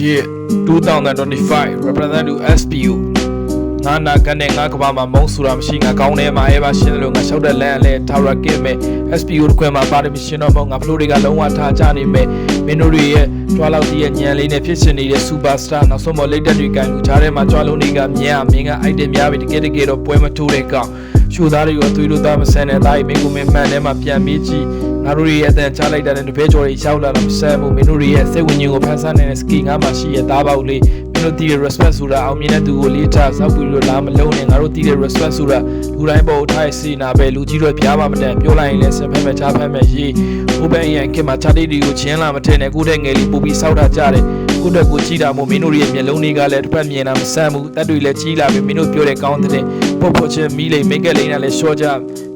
Shit 2025 represent to SPU ငါနာကနေငါကဘာမှာမုံဆူတာမရှိငါကောင်းတယ်မှာအဲပါရှင်းတယ်လို့ငါလျှောက်တဲ့လမ်းလဲထာဝရကင်းမဲ့ SPU တခွဲမှာပါတယ်မရှင်းတော့မဟုတ်ငါဖလိုတွေကလုံးဝထားကြနေမဲ့မင်းတို့တွေရဲ့ကြွားလောက်တည်းရဲ့ညံလေးနဲ့ဖြစ်ရှင်နေတဲ့ superstar နောက်ဆုံးမလက်တက်တွေကန်လူချားထဲမှာကြွားလုံးတွေကမြင်ရမင်းက item များပြီတကယ်တကယ်တော့ပွဲမထိုးတဲ့ကောင်ရှူသားတွေကိုသွေးလို့သားမဆန်တဲ့သားကြီးမင်းကိုမင်းမှန်ထဲမှာပြန်ပြီးကြည့် ငါတို့ရဲ့အတန်ချလိုက်တာနဲ့တပည့်ကျော်တွေရောက်လာတော့မဆန်ဘူးမင်းတို့ရဲ့စိတ်ဝိညာဉ်ကိုဖန်ဆန်းနေတဲ့ ski ငါမှရှိရဲ့သားပေါက်လေးမင်းတို့တည်တဲ့ respect ဆိုတာအောင်မြင်တဲ့သူကိုလေးထားစောက်ပြီးလို့လာမလုံးနဲ့ငါတို့တည်တဲ့ respect ဆိုတာလူတိုင်းပေါ်ထားရစီနာပဲလူကြီးတွေပြားပါမတန်ပြောလိုက်ရင်လည်းဆင်ဖက်မဲ့ချားဖက်မဲ့ရေးဟိုဘက်ရန်ခင်မှာချားတိတီကိုချင်းလာမထင်နဲ့ကိုတဲ့ငယ်လေးပူပြီးစောက်တာကြတယ် ကိုတက်ကိုကြည့်တာမို့မင်းတို့ရဲ့မျက်လုံးတွေကလည်းတစ်ဖက်မြင်တာမဆန်းဘူးတက်တွေလည်းကြီးလာပြီမင်းတို့ပြောတဲ့ကောင်းတဲ့ပုတ်ဖို့ချင်းမီးလိမ်မိတ်ကလေးနဲ့လည်းရှော့ကြ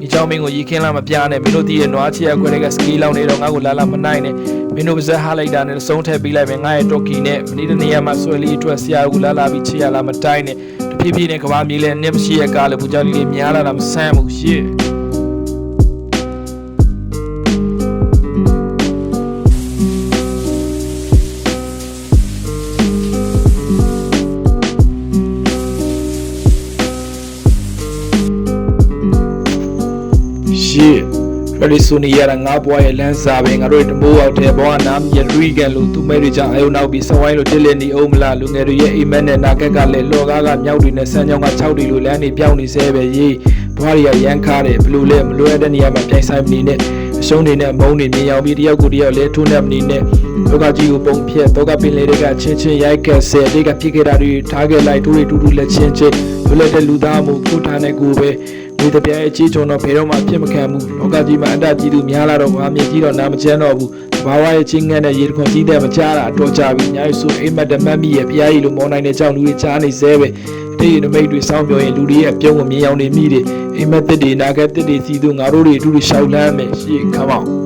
မိချောင်းမင်းကိုရီခင်းလာမပြားနဲ့မင်းတို့တည်ရဲ့နွားချီရခွဲတဲ့ကစကီလောင်းနေတော့ငါ့ကိုလာလာမနိုင်နဲ့မင်းတို့ပါဇက်ဟားလိုက်တာနဲ့ဆုံးထည့်ပေးလိုက်မယ်ငါရဲ့တော့ကီနဲ့မနေ့တနေ့မှာဆွဲလေးအတွက်ဆရာကလာလာပြီးချီရလာမတိုင်းနဲ့တဖြည်းဖြည်းနဲ့ကဘာမြေးလဲနစ်မရှိရကားလေပူကြလေးလေးများလာတာမဆန်းဘူးရှေ့ ရှေ့ဖရီဆိုနီရတာငါဘွားရဲ့လမ်းစာပဲငါတို့ရဲ့တမိုးအောက်ထဲဘဝနာမရရီကန်လို့သူမဲတွေကြောင့်အယုံနောက်ပြီးစဝိုင်းလို့တစ်လက်နေအောင်မလားလူငယ်တွေရဲ့အိမ်မက်နဲ့နာကက်ကလည်းလော်ကားကမြောက်တွေနဲ့ဆန်းချောင်းက6တီလိုလမ်းတွေပြောင်းနေသေးပဲရေးဘွားတွေကရမ်းခါတယ်ဘလို့လဲမလွယ်တဲ့နေရာမှာပြိုင်ဆိုင်မနေနဲ့အ ရှုံးတွေနဲ့မုန်းတွေမြင်ရောက်ပြီးတယောက်ကိုတယောက်လဲထိုးနေမနေနဲ့လောကကြီးကိုပုံဖြတ်တော့ကပင်လေးတွေကချင်းချင်းရိုက်ကက်ဆယ်တွေကဖြစ်ခဲ့တာတွေထားခဲ့လိုက်တို့တွေတူတူလက်ချင်းချင်းလွတ်လပ်တဲ့လူသားမှုကိုထားတဲ့ကိုပဲဒီတပြဲအကြီးချုံတော့ဘယ်တော့မှဖြစ်မခံဘူးလောကကြီးမှာအတ္တကြီးသူများလာတော့ငါမြင်ကြီးတော့နာမချမ်းတော့ဘူးဘာဝရဲ့ချင်းငတ်တဲ့ရေတခွန်ကြီးတဲ့မချတာအတော်ကြပြီညာရေးဆိုအိမ်မက်တမတ်မိရဲ့ဖျားရည်လိုမောင်းနိုင်တဲ့ကြောင့်လူတွေချားနေသေးပဲ တိတ်နမိတ်တွေစောင်းပြောရင်လူတွေရဲ့အပြုံးကိုမြင်အောင်နေမိတယ်အိမ်မက်တစ်တွေနာဂတ်တစ်တွေစီသူငါတို့တွေအတူတူရှောက်လန်းမယ်ရှေ့ခမောင်း